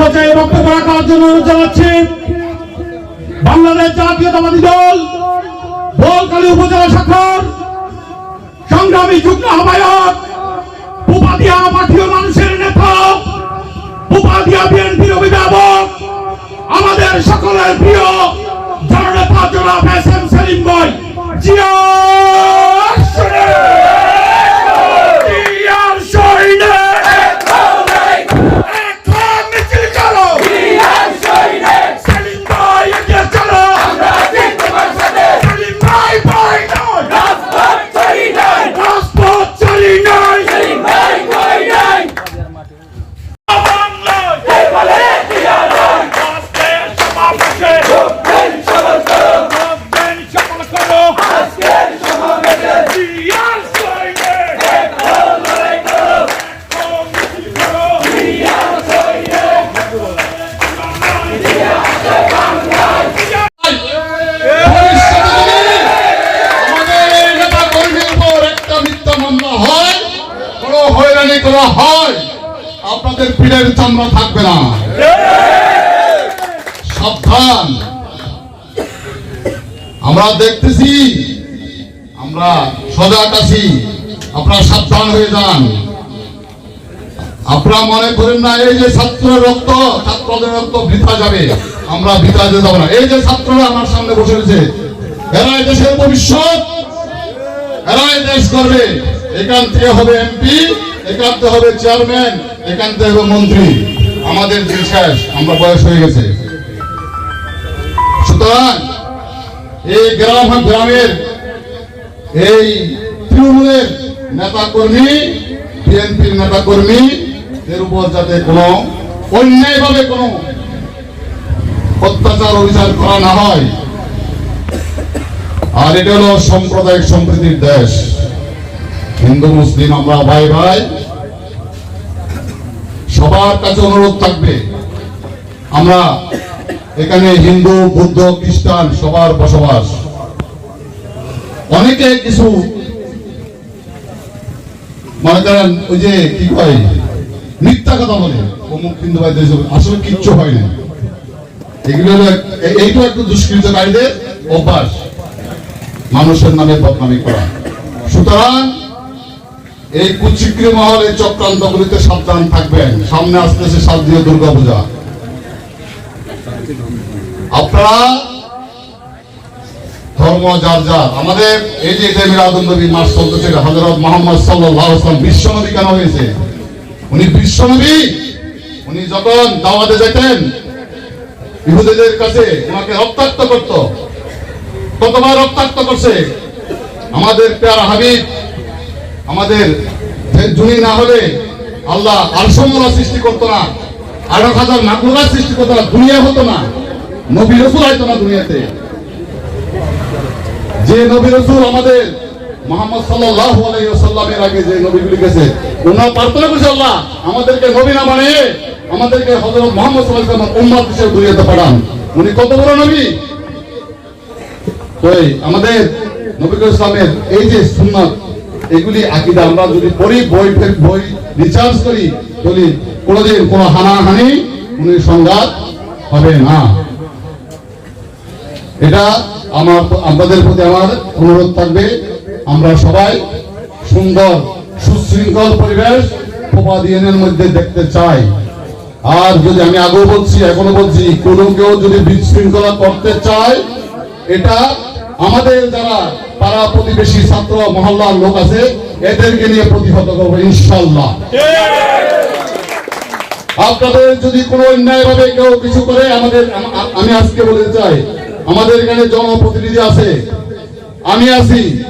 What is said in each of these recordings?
পর্যায়ে বক্তব্য রাখার জন্য অনুরোধ জানাচ্ছি। বাংলাদেশ জাতীয়তাবাদী দল বোলকালী উপজেলা শাখার সংগ্রামী যুগ্ম আহ্বায়ক, উপাধিয়া পাঠীয় মানুষের নেতা, উপাধিয়া বিএনপির অভিভাবক, আমাদের সকলের প্রিয় জননেতা জনাব এস এম সেলিম ভাই। জিয়া! আপনাদের পীরের চামড়া থাকবে না। সাবধান। আমরা দেখতেছি, আমরা সজাগ আছি। আপনারা সাবধান হয়ে যান। আপনারা মনে করেন না, এই যে ছাত্রের রক্ত, ছাত্রদের রক্ত বৃথা যাবে। আমরা বৃথা যেতে যাব না। এই যে ছাত্ররা আমার সামনে বসে রয়েছে, এরা দেশের ভবিষ্যৎ। এরা দেশ করবে এখান থেকে হবে এমপি। থেকে হবে চেয়ারম্যান থেকে হবে মন্ত্রী। আমাদের শেষ, আমরা বয়স হয়ে গেছে। সুতরাং এই গ্রাম গ্রামের এই তৃণমূলের নেতা কর্মী বিএনপির নেতা কর্মী এর উপর যাতে কোনো অন্যায়ভাবে কোনো অত্যাচার, অভিযান করা না হয়। আর এটা হলো সাম্প্রদায়িক সম্প্রীতির দেশ। হিন্দু, মুসলিম আমরা ভাই ভাই, সবার কাছে অনুরোধ থাকবে। আমরা এখানে হিন্দু, বৌদ্ধ, খ্রিস্টান সবার বসবাস। অনেকে কিছু মনে করেন, ওই যে কি কয়, মিথ্যা কথা বলে। অমুক হিন্দু ভাই আসলে কিচ্ছু হয় না। এগুলো এইটা একটু দুষ্কৃতকারীদের অভ্যাস। মানুষের নামে বদনামি করা। সুতরাং এই কুচিক্রি মহল এই চক্রান্তগুলিতে সাবধান থাকবেন। সামনে আসতেছে শারদীয় দুর্গা পূজা আপনারা ধর্ম যার যার, আমাদের এই যে ঈদে মিলাদুন নবী মাস চলতেছে হযরত মুহাম্মদ আলাইহি ওয়াসাল্লাম বিশ্বনবী কেন হয়েছে? উনি বিশ্বনবী উনি যখন দাওয়াতে যেতেন ইহুদিদের কাছে ওনাকে রক্তাক্ত করত। কতবার রক্তাক্ত করছে? আমাদের পেয়ারা হাবিব আমাদের জুনি না হলে আল্লাহ আলসমরা সৃষ্টি করতো না। আরও হাজার নাকুরা সৃষ্টি করতো না, দুনিয়া হতো না। নবী রসুল হয়তো না দুনিয়াতে। যে নবী রসুল আমাদের মোহাম্মদ আলাইহি আগে যে নবীগুলি গেছে, ওনার প্রার্থনা করেছে, আল্লাহ, আমাদেরকে নবী না বানিয়ে আমাদেরকে হযরত মুহাম্মদ ওয়াসাল্লাম উম্মত হিসেবে দুনিয়াতে পাঠান। উনি কত বড় নবী? তো আমাদের নবীল ইসলামের এই যে সুন্নাত এগুলি আকিদা আমরা যদি পড়ি, বই বই রিচার্জ করি, বলি, কোনোদিন কোনো হানাহানি, কোনো সংঘাত হবে না। এটা আমার আপনাদের প্রতি আমার অনুরোধ থাকবে। আমরা সবাই সুন্দর, সুশৃঙ্খল পরিবেশ উপাধিনের মধ্যে দেখতে চাই। আর যদি আমি আগেও বলছি, এখনও বলছি, কোনো কেউ যদি বিশৃঙ্খলা করতে চায়, এটা আমাদের যারা পাড়া প্রতিবেশী ছাত্র মহল্লার লোক আছে, এদেরকে নিয়ে প্রতিহত করব ইনশাল্লাহ আপনাদের যদি কোনো অন্যায় ভাবে কেউ কিছু করে, আমাদের, আমি আজকে বলতে চাই, আমাদের এখানে জনপ্রতিনিধি আছে, আমি আছি।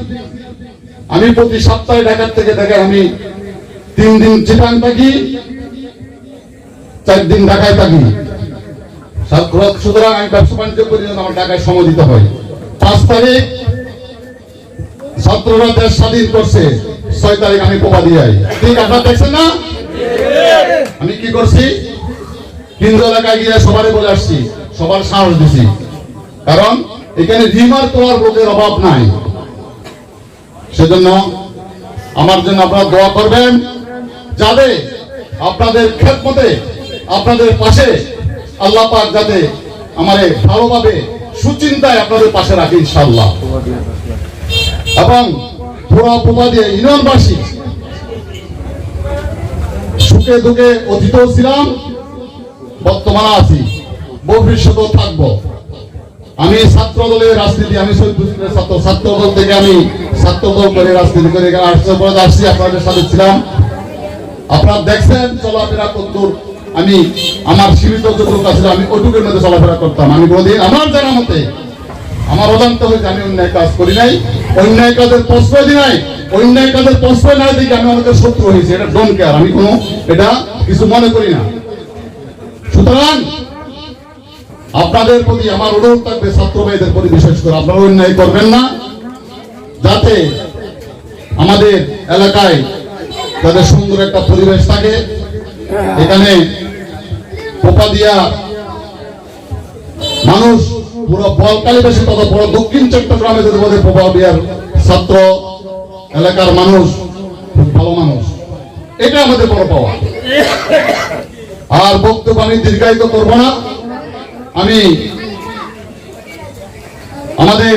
আমি প্রতি সপ্তাহে ঢাকার থেকে দেখে আমি তিন দিন চিটাং থাকি, চার দিন ঢাকায় থাকি। সাত- সুতরাং আমি ব্যবসা বাণিজ্য করি আমার ঢাকায় সময় দিতে হয়। পাঁচ তারিখ ছাত্ররা দেশ স্বাধীন করছে। ছয় তারিখ আমি পোপা দিয়ে ঠিক আপনারা দেখছেন না? আমি কি করছি? কেন্দ্র এলাকায় গিয়ে সবারই বলে আসছি, সবার সাহস দিছি। কারণ এখানে রিমার তোলার লোকের অভাব নাই। সেজন্য আমার জন্য আপনারা দোয়া করবেন, যাতে আপনাদের খেদমতে, আপনাদের পাশে আল্লাহ পাক যাতে আমারে ভালোভাবে সুচিন্তায় আপনাদের পাশে রাখে ইনশাআল্লাহ। এবং পুরা উপবাদী ইউনিয়নবাসী সুখে দুঃখে অতীত ছিলাম, বর্তমানে আছি, ভবিষ্যতেও থাকব। আমি ছাত্র দলের রাজনীতি, আমি ছাত্র ছাত্র দল থেকে আমি ছাত্র দল করে রাজনীতি করে আসছে, আপনাদের সাথে ছিলাম। আপনারা দেখছেন, চলাফেরা করতুর আমি, আমার সীমিত যতটুকু আছে আমি ওটুকের মধ্যে চলাফেরা করতাম। আমি কোনোদিন আমার জানা মতে আমার অজান্ত হয়েছে আমি অন্যায় কাজ করি নাই। অন্যায় কাজের প্রশ্রয় দিই নাই অন্যায় কাজের প্রশ্রয় না দিকে আমি আমাদের শত্রু হয়েছি, এটা ডোন্ট কেয়ার আমি কোনো, এটা কিছু মনে করি না। সুতরাং আপনাদের প্রতি আমার অনুরোধ থাকবে ছাত্র ভাইদের প্রতি বিশেষ করে, আপনারা অন্যায় করবেন না, যাতে আমাদের এলাকায় যাতে সুন্দর একটা পরিবেশ থাকে। এখানে পোপা দিয়া মানুষ পুরো বলকালী বেশি তত বড় দক্ষিণ চট্টগ্রামে যদি বলে পোপা দিয়ার ছাত্র এলাকার মানুষ, খুব ভালো মানুষ। এটা আমাদের বড় পাওয়া। আর বক্তব্য আমি দীর্ঘায়িত করব না। আমি আমাদের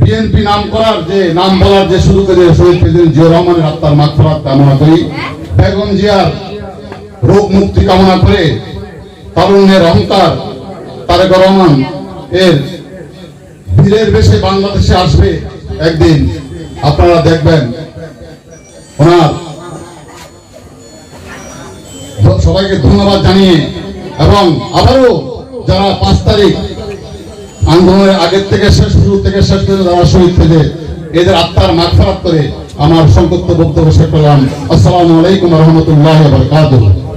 বিএনপি নাম করার যে, নাম বলার যে শুরু করে শহীদ প্রেসিডেন্ট জিয়া রহমানের আত্মার মাগফিরাত কামনা করি। বেগম জিয়ার রোগ মুক্তি কামনা করে, তারুণ্যের অহংকার, তারেক রহমান এর বেশে বাংলাদেশে আসবে একদিন। আপনারা দেখবেন। ওনার সবাইকে ধন্যবাদ জানিয়ে এবং আবারও যারা পাঁচ তারিখ আন্দোলনের আগের থেকে শেষ, শুরু থেকে শেষ পর্যন্ত যারা শহীদ থেকে এদের আত্মার মাগফারাত করে আমার সংক্ষিপ্ত বক্তব্য শেষ করলাম। আসসালামু আলাইকুম রহমতুল্লাহ বারকাতুহ।